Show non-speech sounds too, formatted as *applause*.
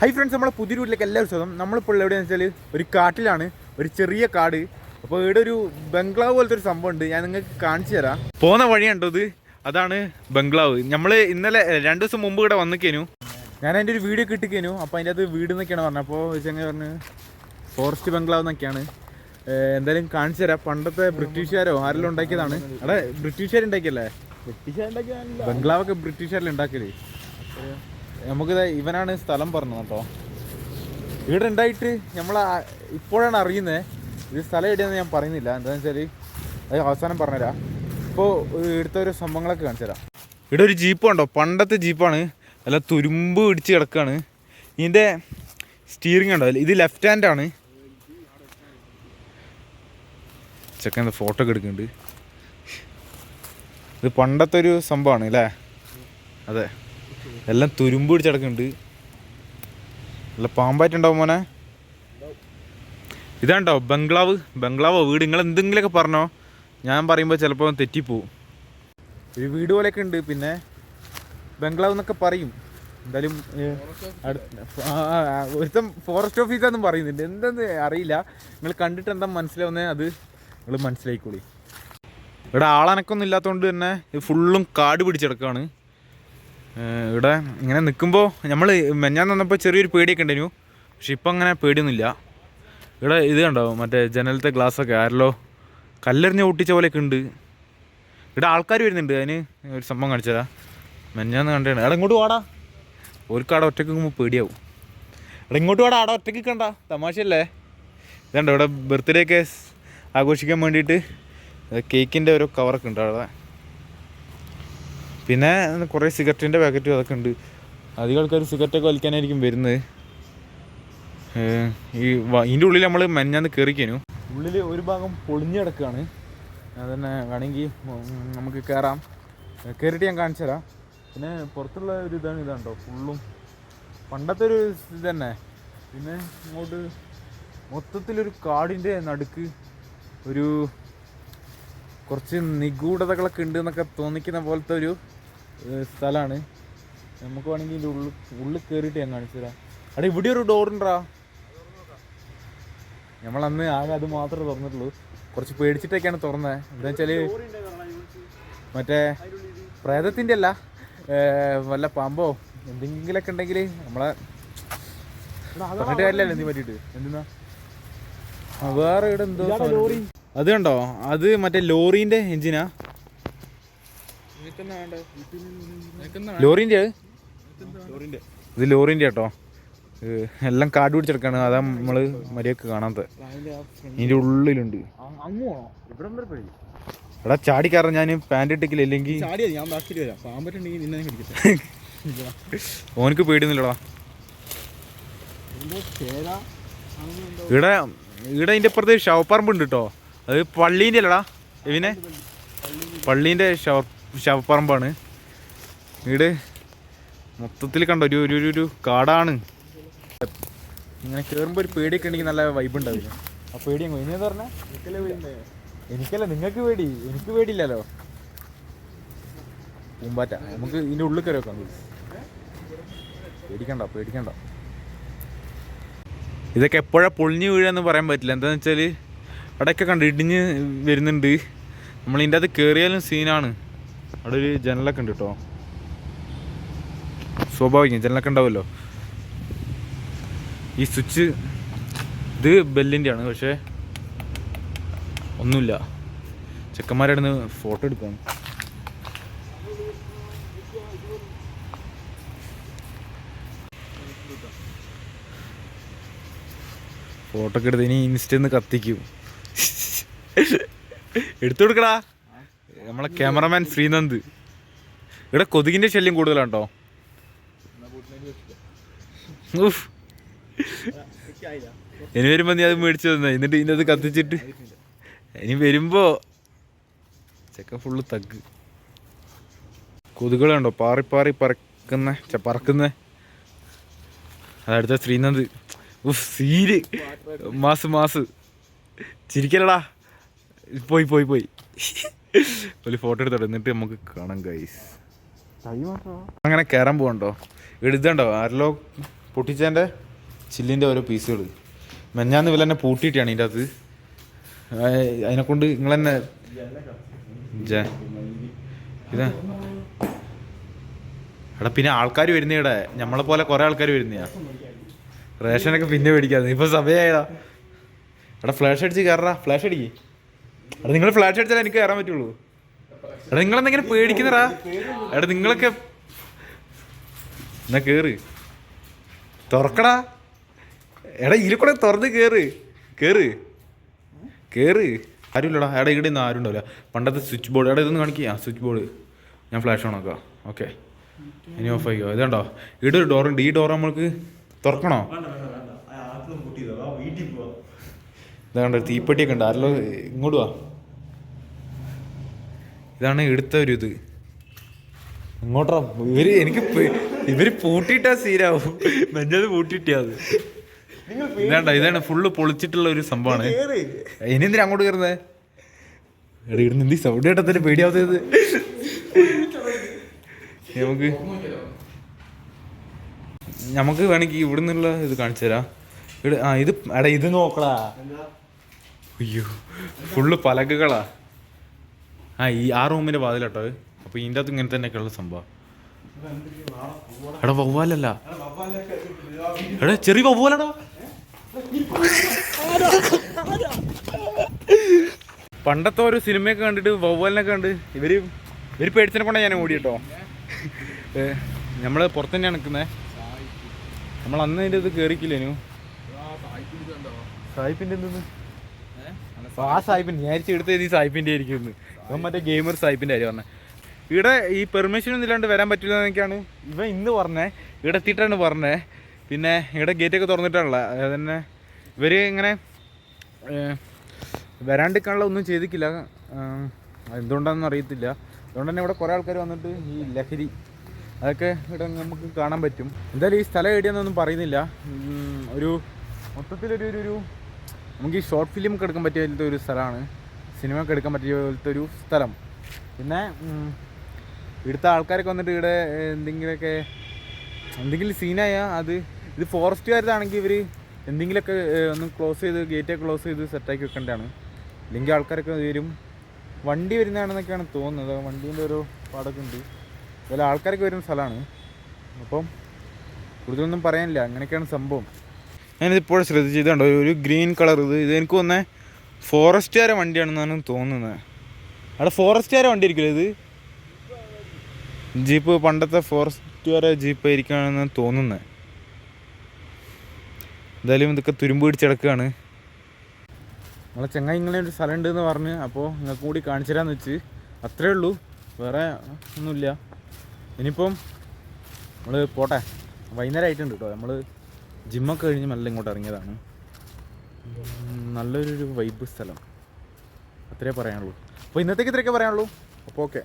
Hi friends നമ്മളെ പുതിയ വീട്ടിലേക്ക് എല്ലാവരും സ്വന്തം നമ്മളിപ്പോൾ എവിടെയാണെന്ന് വെച്ചാൽ ഒരു കാട്ടിലാണ്. ഒരു ചെറിയ കാട്. അപ്പോൾ ഇവിടെ ഒരു ബംഗ്ലാവ് പോലത്തെ ഒരു സംഭവം ഉണ്ട്. ഞാൻ നിങ്ങൾക്ക് കാണിച്ചു തരാം. പോകുന്ന വഴിയുണ്ടത് അതാണ് ബംഗ്ലാവ്. നമ്മൾ ഇന്നലെ രണ്ട് ദിവസം മുമ്പ് ഇവിടെ വന്നിക്കേനു. ഞാൻ അതിന്റെ ഒരു വീഡിയോ കിട്ടിക്കേനു അപ്പോൾ അതിന്റെ അത് വീട് എന്നൊക്കെയാണ് പറഞ്ഞത്. അപ്പോൾ ചെങ്ങനെ പറഞ്ഞ്? ഫോറസ്റ്റ് ബംഗ്ലാവ് എന്നൊക്കെയാണ്. എന്തായാലും കാണിച്ചു തരാം. പണ്ടത്തെ ബ്രിട്ടീഷുകാരോ ആരെല്ലാം ഉണ്ടാക്കിയതാണ്. അവിടെ ബ്രിട്ടീഷുകാർ ഉണ്ടാക്കിയല്ലേ ബംഗ്ലാവൊക്കെ ബ്രിട്ടീഷുകാരിൽ ഉണ്ടാക്കൽ. നമുക്കിത് ഇവനാണ് സ്ഥലം പറഞ്ഞത് കേട്ടോ. ഇവിടെ ഉണ്ടായിട്ട് നമ്മൾ ഇപ്പോഴാണ് അറിയുന്നത് ഇത് സ്ഥലം എവിടെയാന്ന് ഞാൻ പറയുന്നില്ല. എന്താണെന്ന് വെച്ചാൽ അത് അവസാനം പറഞ്ഞുതരാം. ഇപ്പോൾ ഇവിടുത്തെ ഒരു സംഭവങ്ങളൊക്കെ കാണിച്ചു തരാം. ഇവിടെ ഒരു ജീപ്പ് ഉണ്ടോ പണ്ടത്തെ ജീപ്പാണ്. നല്ല തുരുമ്പ് പിടിച്ച് കിടക്കുകയാണ് ഇതിന്റെ സ്റ്റിയറിംഗ് ഉണ്ടോ ഇത് ലെഫ്റ്റ് ഹാൻഡ് ആണ്. ചെക്കൻ ഫോട്ടോ ഒക്കെ എടുക്കുന്നുണ്ട്. ഇത് പണ്ടത്തെ ഒരു സംഭവമാണ് അല്ലേ? അതെ. എല്ലാം തുരുമ്പ് പിടിച്ചടക്കുന്നുണ്ട്. നല്ല പാമ്പായിട്ടുണ്ടാവും മോനെ. ഇതാണ്ടോ ബംഗ്ലാവ്? ബംഗ്ലാവോ വീട്? നിങ്ങൾ എന്തെങ്കിലുമൊക്കെ പറഞ്ഞോ. ഞാൻ പറയുമ്പോൾ ചിലപ്പോൾ തെറ്റിപ്പോവും. ഒരു വീട് പോലെയൊക്കെ ഉണ്ട് പിന്നെ ബംഗ്ലാവ് എന്നൊക്കെ പറയും. എന്തായാലും ഒരുത്തം ഫോറസ്റ്റ് ഓഫീസാന്നും പറയുന്നുണ്ട്. എന്തെന്ന് അറിയില്ല. നിങ്ങൾ കണ്ടിട്ട് എന്താ മനസ്സിലാവുന്നത് അത് നിങ്ങൾ മനസ്സിലായിക്കോളി. ഇവിടെ ആളനക്കൊന്നും ഇല്ലാത്തതുകൊണ്ട് തന്നെ ഫുള്ളും കാട് പിടിച്ചെടുക്കുകയാണ് ഇവിടെ ഇങ്ങനെ നിൽക്കുമ്പോൾ നമ്മൾ മെഞ്ഞാൻ വന്നപ്പോൾ ചെറിയൊരു പേടിയൊക്കെ ഉണ്ടായിരുന്നു. പക്ഷെ ഇപ്പം അങ്ങനെ പേടിയൊന്നുമില്ല. ഇവിടെ ഇത് കണ്ടോ? മറ്റേ ജനലത്തെ ഗ്ലാസ്സൊക്കെ ആരല്ലോ? കല്ലെറിഞ്ഞ് ഒട്ടിച്ച പോലെയൊക്കെ ഉണ്ട്. ഇവിടെ ആൾക്കാർ വരുന്നുണ്ട്. അതിന് ഒരു സംഭവം കാണിച്ചതാ. മെഞ്ഞാന്ന് കണ്ടാണ് എടാ ഇങ്ങോട്ട് വാടാ. ഒരു ആടെ ഒറ്റയ്ക്ക് നിൽക്കുമ്പോൾ പേടിയാവും. എടാ ഇങ്ങോട്ട് വാടാ. ആടെ ഒറ്റയ്ക്ക് കണ്ട തമാശയല്ലേ? ഇതുണ്ടോ? ഇവിടെ ബർത്ത്ഡേ ഒക്കെ ആഘോഷിക്കാൻ വേണ്ടിയിട്ട് കേക്കിന്റെ ഓരോ കവറൊക്കെ ഉണ്ട് അവിടെ. പിന്നെ കുറേ സിഗരറ്റിന്റെ പാക്കറ്റും അതൊക്കെ ഉണ്ട്. അധികം ആൾക്കാർ സിഗരറ്റൊക്കെ വലിക്കാനായിരിക്കും വരുന്നത്. ഈ ഇതിന്റെ ഉള്ളിൽ നമ്മൾ മെഞ്ഞാന്ന് കയറിക്കനു ഉള്ളിൽ ഒരു ഭാഗം പൊളിഞ്ഞു കിടക്കുകയാണ് അതന്നെ വേണമെങ്കിൽ നമുക്ക് കയറാം കയറിയിട്ട് ഞാൻ കാണിച്ചു തരാം. പിന്നെ പുറത്തുള്ള ഒരു ഇതാണ് ഇതാണ്ടോ ഫുള്ളും പണ്ടത്തെ ഒരു ഇത് തന്നെ പിന്നെ ഇങ്ങോട്ട് മൊത്തത്തിലൊരു കാടിന്റെ നടുക്ക് ഒരു കുറച്ച് നിഗൂഢതകളൊക്കെ ഉണ്ട് എന്നൊക്കെ തോന്നിക്കുന്ന പോലത്തെ ഒരു സ്ഥലമാണ് നമുക്ക് വേണമെങ്കിൽ ഇതിന്റെ ഉള്ളിൽ ഉള്ളിൽ കയറിയിട്ട് ഞാൻ കാണിച്ചു തരാം. അവിടെ ഇവിടെ ഒരു ഡോറുണ്ടാ നമ്മളന്ന് ആകെ അത് മാത്രമേ തുറന്നിട്ടുള്ളൂ. കുറച്ച് പേടിച്ചിട്ടൊക്കെയാണ് തുറന്നത് എന്താ വെച്ചാൽ മറ്റേ പ്രേതത്തിന്റെ അല്ല വല്ല പാമ്പോ എന്തെങ്കിലുമൊക്കെ ഉണ്ടെങ്കിൽ നമ്മളെ പറഞ്ഞിട്ട് കാര്യമില്ലല്ലോ എന്തിനു പറ്റിയിട്ട് എന്തിനാ? വേറെ ഇവിടെ എന്തോ അത് കണ്ടോ? അത് മറ്റേ ലോറീന്റെ എഞ്ചിനാ ലോറിന്റെ ഇത് ലോറിന്റെ കേട്ടോ. എല്ലാം കാട് പിടിച്ചെടുക്കാണ്. അതാ നമ്മൾ മര്യാദയ്ക്ക് കാണാത്ത ഇതിന്റെ ഉള്ളിലുണ്ട്. എടാ ചാടി ഞാൻ പാന്റ് ഇട്ടിക്കില്ല കടിക്കട്ടെ *laughs* ഓനക്ക് പേടിയൊന്നുമില്ലടാ. ഇവിടെ ഇവിടെ ഇതിന്റെ അപ്പുറത്ത് ശവപ്പറമ്പ് ഉണ്ട് കേട്ടോ. അത് പള്ളീന്റെ അല്ലടാ ഇവിനെ പള്ളീന്റെ ശവ ശവപ്പറമ്പാണ്. വീട് മൊത്തത്തിൽ കണ്ടോ ഒരു ഒരു ഒരു- കാടാണ്. ഇങ്ങനെ കയറുമ്പോൾ ഒരു പേടിയൊക്കെ ഉണ്ടെങ്കിൽ നല്ല വൈബ് ഉണ്ടാവില്ല? ആ പേടി അങ്ങ് ഇനി പറഞ്ഞ? എനിക്കല്ല നിങ്ങൾക്ക് പേടി. എനിക്ക് പേടിയില്ലല്ലോ. പൂമ്പാറ്റ. നമുക്ക് ഇതിന്റെ ഉള്ളിൽ കയറി വെക്കാം. പേടിക്കണ്ട പേടിക്കണ്ട. ഇതൊക്കെ എപ്പോഴാണ് പൊളിഞ്ഞു വീഴാന്ന് പറയാൻ പറ്റില്ല. എന്താണെന്ന് വെച്ചാൽ അവിടെയൊക്കെ കണ്ട് ഇടിഞ്ഞ് വരുന്നുണ്ട്. നമ്മൾ ഇതിന്റെ അത് കയറിയാലും സീനാണ് അവിടെ ഒരു ജനലൊക്കെ ഉണ്ട് കേട്ടോ. സ്വാഭാവികം ജനലൊക്കെ ഉണ്ടാവുമല്ലോ. ഈ സ്വിച്ച് ഇത് ബെല്ലിന്റെ ആണ് പക്ഷേ ഒന്നുമില്ല. ചെക്കന്മാരുടെ നിന്ന് ഫോട്ടോ എടുക്കാം ഫോട്ടോ ഒക്കെ എടുത്ത് ഇനി ഇൻസ്റ്റന്ന് കത്തിക്കും. *laughs* എടുത്തു കൊടുക്കടാ. നമ്മളെ ക്യാമറമാൻ ശ്രീനന്ദ്. ഇവിടെ കൊതുകിന്റെ ശല്യം കൂടുതലാണ്. ഇനി വരുമ്പോ നീ അത് മേടിച്ചു തന്നെ. എന്നിട്ട് അത് കത്തിച്ചിട്ട് ഇനി വരുമ്പോ ചെക്ക ഫുള്ള് തഗ്. കൊതുകളുണ്ടോ പാറി പാറി പറക്കുന്ന പറക്കുന്ന. അതടുത്ത ശ്രീനന്ദ്. ഉഫ് സീര്. Mass mass. ചിരിക്കലടാ. പോയി പോയി പോയി. ഒരു ഫോട്ടോ എടുത്തോട്ടെ എന്നിട്ട് നമുക്ക് കാണാം ഗൈസ് അങ്ങനെ കയറാൻ പോകണ്ടോ? എഴുതണ്ടോ ആരല്ലോ പൊട്ടിച്ചതിന്റെ ചില്ലിന്റെ ഓരോ പീസുകൾ മെഞ്ഞാന്ന് ഇവർ തന്നെ പൂട്ടിയിട്ടാണ് ഇതിന്റെ അകത്ത്. അതിനെ കൊണ്ട് നിങ്ങൾ തന്നെ ഇതാ. എടാ പിന്നെ ആൾക്കാർ വരുന്ന ഇവിടെ. നമ്മളെ പോലെ കുറേ ആൾക്കാർ വരുന്നയാ. റേഷനൊക്കെ പിന്നെ മേടിക്കാതെ ഇപ്പൊ സമയമായടാ എടാ ഫ്ലാഷ് അടിച്ച് കയറാ ഫ്ലാഷ് അടിക്ക്. എടാ നിങ്ങൾ ഫ്ലാഷ് അടിച്ചാലേ എനിക്ക് കയറാൻ പറ്റുള്ളൂ. എടാ നിങ്ങളെന്തെങ്കിലും പേടിക്കുന്നടാ. എടാ നിങ്ങളൊക്കെ എന്നാ കേറ്. തുറക്കടാ. എടാ ഇതിൽ കൂടെ തുറന്ന് കേറ്. കേറ്. കേറ്. ആരുമില്ലടാ. എടാ ഇവിടെ നിന്ന് ആരും ഉണ്ടാവില്ല പണ്ടത്തെ സ്വിച്ച് ബോർഡ്. എടാ ഇതൊന്ന് കാണിക്കുക സ്വിച്ച് ബോർഡ്. ഞാൻ ഫ്ലാഷ് ഓൺ ആക്കാം. ഓക്കെ. ഇനി ഓഫ് ആയിക്കോ. ഇതുണ്ടോ? ഇവിടെ ഒരു ഡോറുണ്ട്. ഈ ഡോർ നമ്മൾക്ക് തുറക്കണോ? ഇതാണ്ട് ഒരു തീപ്പെട്ടിയൊക്കെ ഉണ്ട്. ആരല്ലോ ഇങ്ങോട്ട് വാ. ഇതാണ് എടുത്ത ഒരു ഇത്. ഇങ്ങോട്ടാ ഇവർ എനിക്ക് ഇവർ പൂട്ടിയിട്ടാ സീനാവും മഞ്ഞത് പൂട്ടിയിട്ടാ അത്. ഇതാണ്ട ഇതാണ് ഫുള്ള് പൊളിച്ചിട്ടുള്ള ഒരു സംഭവമാണ്. ഇനി എന്തിനാ അങ്ങോട്ട് കയറുന്നത് എടാ ഇവിടുന്ന് എന്തി സൗണ്ട് കേട്ടത്തിന് പേടിയാവുന്നത്? നമുക്ക് നമുക്ക് വേണമെങ്കിൽ ഇവിടെ നിന്നുള്ള ഇത് കാണിച്ചു തരാം ആ ഇത് എടാ ഇത് നോക്കടാ. അയ്യോ ഫുള്ള് പലകകളാ. ആ ഈ ആ റൂമിന്റെ വാതിലട്ടോ അപ്പൊ ഇതിന്റെ അകത്ത് ഇങ്ങനെ തന്നെയൊക്കെയുള്ള സംഭവം. എടാ വവ്വാലല്ല. എടാ ചെറിയ വവ്വാലടാ. പണ്ടത്തെ ഒരു സിനിമയൊക്കെ കണ്ടിട്ട് വവ്വാലിനൊക്കെ കണ്ട് ഇവർ ഇവർ പേടിച്ചതിനെ കൊണ്ടാണ് ഞാൻ ഓടി കേട്ടോ നമ്മൾ പുറത്ത് തന്നെയാണ് നിൽക്കുന്നത് നമ്മൾ അന്ന് അതിന്റെ ഇത് കയറിക്കില്ലേനു സായിപ്പിന്റെ എന്തെന്ന്? ആ സായിപ്പിന്റെ ഞാൻ എടുത്തത് ഈ സായിപ്പിന്റെ ആയിരിക്കും ഇവൻ മറ്റേ ഗെയിമർ സായിപ്പിന്റെ കാര്യം പറഞ്ഞത് ഇവിടെ ഈ പെർമിഷൻ ഒന്നും ഇല്ലാണ്ട് വരാൻ പറ്റില്ല എന്നൊക്കെയാണ് ഇവ ഇന്ന് പറഞ്ഞേ ഇവിടെ എത്തിയിട്ടാണ് പറഞ്ഞേ. പിന്നെ ഇവിടെ ഗേറ്റ് ഒക്കെ തുറന്നിട്ടാണുള്ള അതായത് തന്നെ ഇവർ ഇങ്ങനെ വരാണ്ടിരിക്കാനുള്ള ഒന്നും ചെയ്തിട്ടില്ല. എന്തുകൊണ്ടാണെന്ന് അറിയത്തില്ല. അതുകൊണ്ട് തന്നെ ഇവിടെ കുറേ ആൾക്കാർ വന്നിട്ട് ഈ ലഹരി അതൊക്കെ ഇവിടെ നമുക്ക് കാണാൻ പറ്റും. എന്തായാലും ഈ സ്ഥലം എവിടെയാണെന്നൊന്നും പറയുന്നില്ല. ഒരു മൊത്തത്തിലൊരു ഒരു നമുക്ക് ഈ ഷോർട്ട് ഫിലിം ഒക്കെ എടുക്കാൻ പറ്റിയ ഒരു സ്ഥലമാണ്. സിനിമ ഒക്കെ എടുക്കാൻ പറ്റിയ പോലത്തെ ഒരു സ്ഥലം. പിന്നെ ഇവിടുത്തെ ആൾക്കാരൊക്കെ വന്നിട്ട് ഇവിടെ എന്തെങ്കിലുമൊക്കെ എന്തെങ്കിലും സീനായാൽ അത് ഇത് ഫോറസ്റ്റുകാരതാണെങ്കിൽ ഇവർ എന്തെങ്കിലുമൊക്കെ ഒന്ന് ക്ലോസ് ചെയ്ത് ഗേറ്റൊക്കെ ക്ലോസ് ചെയ്ത് സെറ്റാക്കി വെക്കേണ്ടതാണ്. ഇല്ലെങ്കിൽ ആൾക്കാരൊക്കെ വരും. വണ്ടി വരുന്നതാണെന്നൊക്കെയാണ് തോന്നുന്നത്. വണ്ടീന്റെ ഒരു പാടൊക്കെ ഉണ്ട്. അതുപോലെ ആൾക്കാരൊക്കെ വരുന്ന സ്ഥലമാണ്. അപ്പം കൂടുതലൊന്നും പറയാനില്ല. അങ്ങനെയൊക്കെയാണ് സംഭവം. ഞാനിതിപ്പോൾ ശ്രദ്ധിച്ചു ഇതുണ്ടോ ഒരു ഗ്രീൻ കളർ ഇത്. ഇത് എനിക്ക് തോന്നേ ഫോറസ്റ്റുകാരെ വണ്ടിയാണെന്നാണ് തോന്നുന്നത്. അവിടെ ഫോറസ്റ്റുകാരെ വണ്ടി ആയിരിക്കില്ല ഇത്? ജീപ്പ് പണ്ടത്തെ ഫോറസ്റ്റുകാരെ ജീപ്പ് ആയിരിക്കുകയാണെന്ന് തോന്നുന്നത് എന്തായാലും ഇതൊക്കെ തുരുമ്പ് പിടിച്ചെടുക്കുകയാണ് നമ്മളെ ചെങ്ങായി ഇങ്ങനെ ഒരു സ്ഥലം ഉണ്ടെന്ന് പറഞ്ഞ് അപ്പോൾ നിങ്ങൾക്ക് കൂടി കാണിച്ചു തരാമെന്ന് വെച്ച് അത്രേ ഉള്ളൂ. വേറെ ഒന്നുമില്ല. ഇനിയിപ്പം നമ്മൾ പോട്ടെ. വൈകുന്നേരം ആയിട്ടുണ്ട് കേട്ടോ. നമ്മൾ ജിമ്മൊക്കെ കഴിഞ്ഞ് മെല്ലെ ഇങ്ങോട്ട് ഇറങ്ങിയതാണ്. നല്ലൊരു വൈബ് സ്ഥലം. അത്രേ പറയാനുള്ളൂ. അപ്പോൾ ഇന്നത്തേക്ക് ഇത്രയൊക്കെ പറയാനുള്ളൂ. അപ്പോൾ ഓക്കെ.